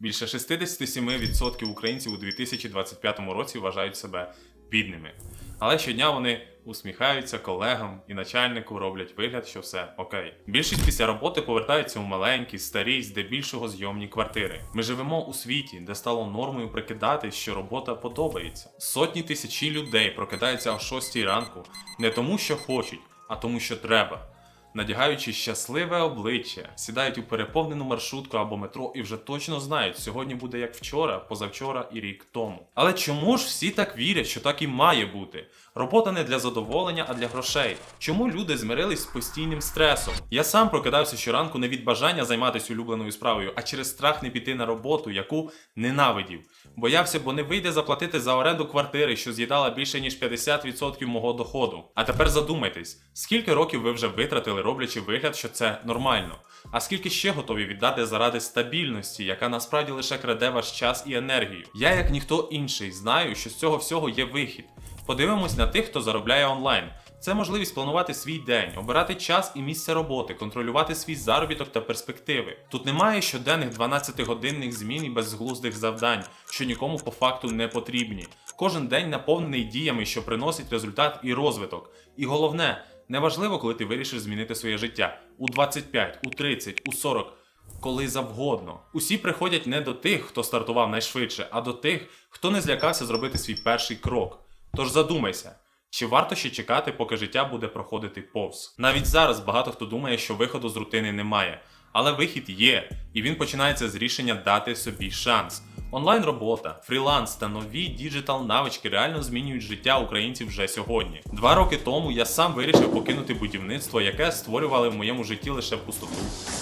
Більше 67% українців у 2025 році вважають себе бідними. Але щодня вони усміхаються колегам і начальнику роблять вигляд, що все окей. Більшість після роботи повертаються у маленькі, старі, здебільшого зйомні квартири. Ми живемо у світі, де стало нормою прикидатись, що робота подобається. Сотні тисячі людей прокидаються о 6 ранку не тому, що хочуть, а тому, що треба. Надягаючи щасливе обличчя, сідають у переповнену маршрутку або метро і вже точно знають, сьогодні буде як вчора, позавчора і рік тому. Але чому ж всі так вірять, що так і має бути? Робота не для задоволення, а для грошей. Чому люди змирились з постійним стресом? Я сам прокидався щоранку не від бажання займатися улюбленою справою, а через страх не піти на роботу, яку ненавидів. Боявся, бо не вийде заплатити за оренду квартири, що з'їдала більше ніж 50% мого доходу. А тепер задумайтесь, скільки років ви вже витратили, роблячи вигляд, що це нормально. А скільки ще готові віддати заради стабільності, яка насправді лише краде ваш час і енергію? Я, як ніхто інший, знаю, що з цього всього є вихід. Подивимось на тих, хто заробляє онлайн. Це можливість планувати свій день, обирати час і місце роботи, контролювати свій заробіток та перспективи. Тут немає щоденних 12-годинних змін і безглуздих завдань, що нікому по факту не потрібні. Кожен день наповнений діями, що приносять результат і розвиток. І головне, неважливо, коли ти вирішиш змінити своє життя у 25, у 30, у 40. Коли завгодно. Усі приходять не до тих, хто стартував найшвидше, а до тих, хто не злякався зробити свій перший крок. Тож задумайся, чи варто ще чекати, поки життя буде проходити повз? Навіть зараз багато хто думає, що виходу з рутини немає. Але вихід є, і він починається з рішення дати собі шанс. Онлайн робота, фріланс та нові діджитал навички реально змінюють життя українців вже сьогодні. Два роки тому я сам вирішив покинути будівництво, яке створювали в моєму житті лише пустоту,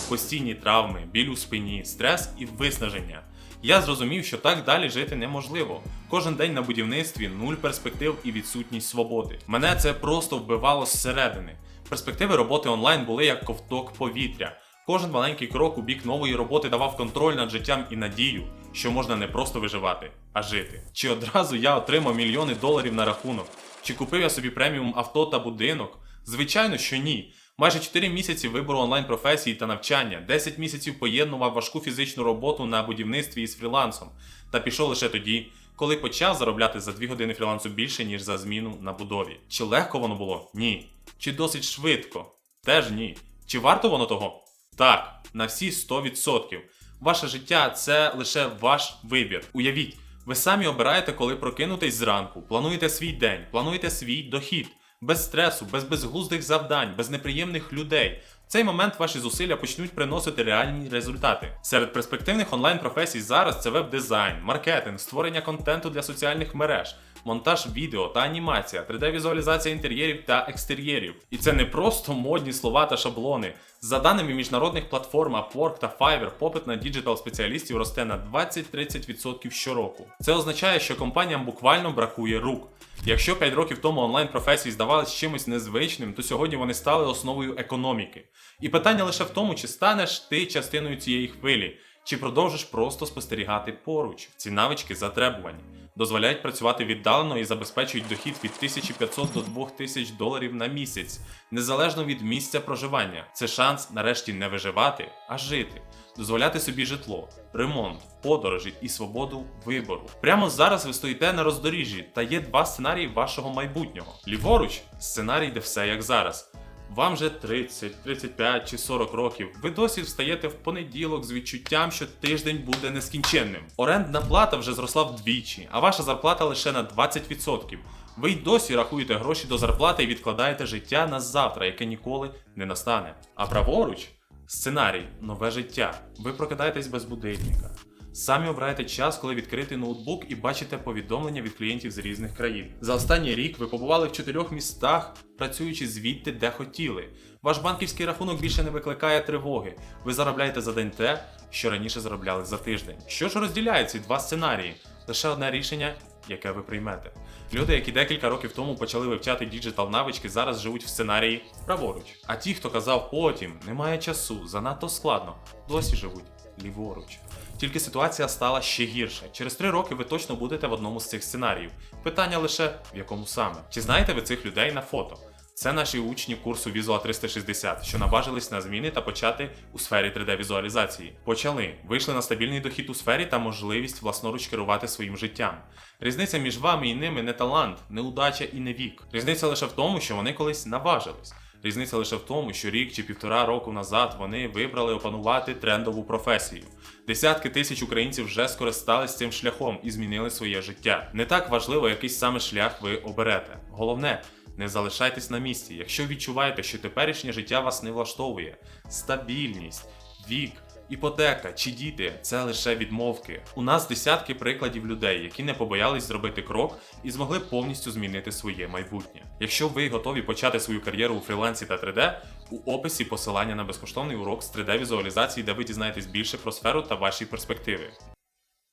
постійні травми, біль у спині, стрес і виснаження. Я зрозумів, що так далі жити неможливо. Кожен день на будівництві нуль перспектив і відсутність свободи. Мене це просто вбивало зсередини. Перспективи роботи онлайн були як ковток повітря. Кожен маленький крок у бік нової роботи давав контроль над життям і надію, що можна не просто виживати, а жити. Чи одразу я отримав мільйони доларів на рахунок? Чи купив я собі преміум авто та будинок? Звичайно, що ні. Майже 4 місяці вибору онлайн-професії та навчання, 10 місяців поєднував важку фізичну роботу на будівництві із фрілансом, та пішов лише тоді, коли почав заробляти за 2 години фрілансу більше, ніж за зміну на будові. Чи легко воно було? Ні. Чи досить швидко? Теж ні. Чи варто воно того? Так, на всі 100%. Ваше життя це лише ваш вибір. Уявіть, ви самі обираєте, коли прокинутись зранку, плануєте свій день, плануєте свій дохід, без стресу, без безглуздих завдань, без неприємних людей. В цей момент ваші зусилля почнуть приносити реальні результати. Серед перспективних онлайн-професій зараз це веб-дизайн, маркетинг, створення контенту для соціальних мереж, монтаж відео та анімація, 3D-візуалізація інтер'єрів та екстер'єрів. І це не просто модні слова та шаблони. За даними міжнародних платформ Upwork та Fiverr, попит на діджитал спеціалістів росте на 20-30% щороку. Це означає, що компаніям буквально бракує рук. Якщо 5 років тому онлайн-професії здавались чимось незвичним, то сьогодні вони стали основою економіки. І питання лише в тому, чи станеш ти частиною цієї хвилі, чи продовжиш просто спостерігати поруч. Ці навички затребувані, дозволяють працювати віддалено і забезпечують дохід від 1500 до 2000 доларів на місяць, незалежно від місця проживання. Це шанс нарешті не виживати, а жити. Дозволяти собі житло, ремонт, подорожі і свободу вибору. Прямо зараз ви стоїте на роздоріжжі, та є два сценарії вашого майбутнього. Ліворуч сценарій, де все як зараз. Вам вже 30, 35 чи 40 років. Ви досі встаєте в понеділок з відчуттям, що тиждень буде нескінченним. Орендна плата вже зросла вдвічі, а ваша зарплата лише на 20%. Ви й досі рахуєте гроші до зарплати і відкладаєте життя на завтра, яке ніколи не настане. А праворуч сценарій нове життя. Ви прокидаєтесь без будильника. Самі обираєте час, коли відкрити ноутбук і бачите повідомлення від клієнтів з різних країн. За останній рік ви побували в чотирьох містах, працюючи звідти, де хотіли. Ваш банківський рахунок більше не викликає тривоги. Ви заробляєте за день те, що раніше заробляли за тиждень. Що ж розділяє ці два сценарії? Лише одне рішення, яке ви приймете. Люди, які декілька років тому почали вивчати діджитал навички, зараз живуть в сценарії праворуч. А ті, хто казав потім, немає часу, занадто складно, досі живуть ліворуч. Тільки ситуація стала ще гірше. Через три роки ви точно будете в одному з цих сценаріїв. Питання лише в якому саме. Чи знаєте ви цих людей на фото? Це наші учні курсу Visual 360, що наважились на зміни та почати у сфері 3D-візуалізації. Почали, вийшли на стабільний дохід у сфері та можливість власноруч керувати своїм життям. Різниця між вами і ними не талант, не удача і не вік. Різниця лише в тому, що вони колись наважились. Різниця лише в тому, що рік чи півтора року назад вони вибрали опанувати трендову професію. Десятки тисяч українців вже скористались цим шляхом і змінили своє життя. Не так важливо, який саме шлях ви оберете. Головне, не залишайтесь на місці. Якщо відчуваєте, що теперішнє життя вас не влаштовує, стабільність, вік. Іпотека чи діти це лише відмовки. У нас десятки прикладів людей, які не побоялись зробити крок і змогли повністю змінити своє майбутнє. Якщо ви готові почати свою кар'єру у фрілансі та 3D, у описі посилання на безкоштовний урок з 3D візуалізації, де ви дізнаєтесь більше про сферу та ваші перспективи.